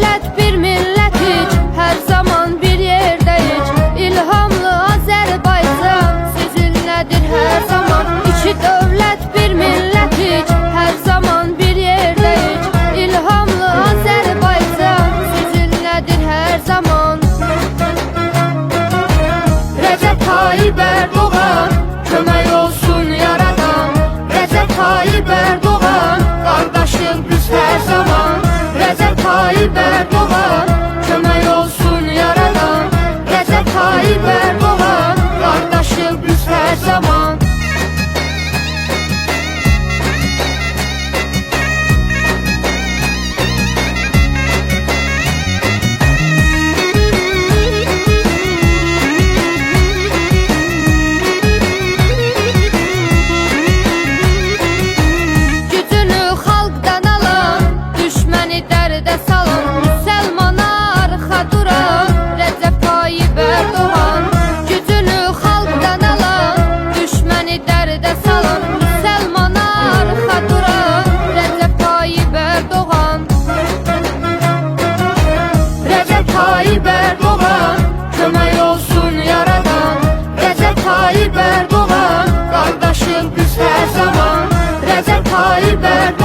devlet bir millet hiç. Her zaman bir yerde hiç. İlhamlı Azerbaycan sizinledir her zaman. İki devlet bir millet hiç. Her zaman bir yerde hiç. İlhamlı Azerbaycan sizinledir her zaman. Recep Tayyip Erdoğan Alberto Valle. that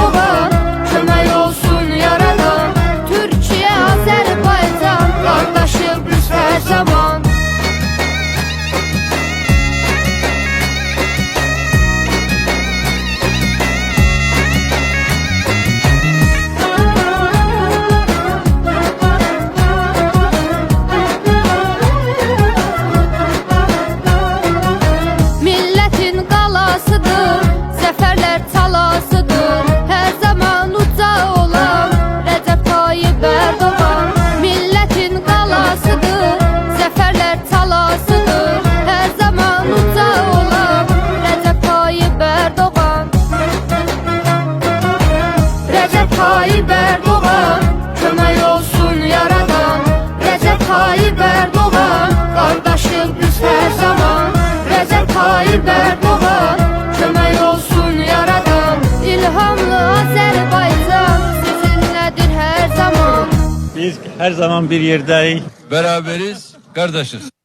Biz hər zaman bir yerdəyik Bəraberiz, qardaşız